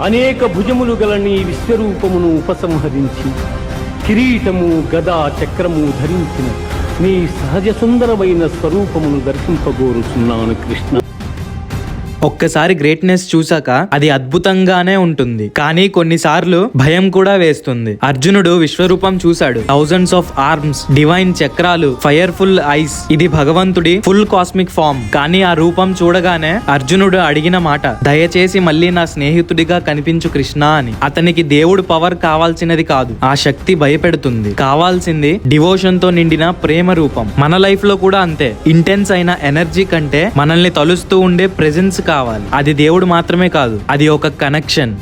అనేక భుజములు గల నీ విశ్వరూపమును ఉపసంహరించి కిరీటము గదా చక్రము ధరించిన నీ సహజ సుందరమైన స్వరూపమును దర్శింపగోరుచున్నాను కృష్ణ. ఒక్కసారి గ్రేట్నెస్ చూసాక అది అద్భుతంగానే ఉంటుంది. కానీ కొన్నిసార్లు భయం కూడా వేస్తుంది. అర్జునుడు విశ్వరూపం చూశాడు. థౌజండ్స్ ఆఫ్ ఆర్మ్స్ డివైన్ చక్రాలు ఫైర్ఫుల్ ఐస్ ఇది భగవంతుడి ఫుల్ కాస్మిక్ ఫామ్ కానీ ఆ రూపం చూడగానే అర్జునుడు అడిగిన మాట దయచేసి మళ్ళీ నా స్నేహితుడిగా కనిపించు కృష్ణ అని. అతనికి దేవుడు పవర్ కావాల్సినది కాదు. ఆ శక్తి భయపెడుతుంది. కావాల్సింది డివోషన్తో నిండిన ప్రేమ రూపం. మన లైఫ్లో కూడా అంతే. ఇంటెన్స్ అయిన ఎనర్జీ కంటే మనల్ని తలుస్తూ ఉండే ప్రెజెన్స్ కావాలి. అది దేవుడు మాత్రమే కాదు అది ఒక కనెక్షన్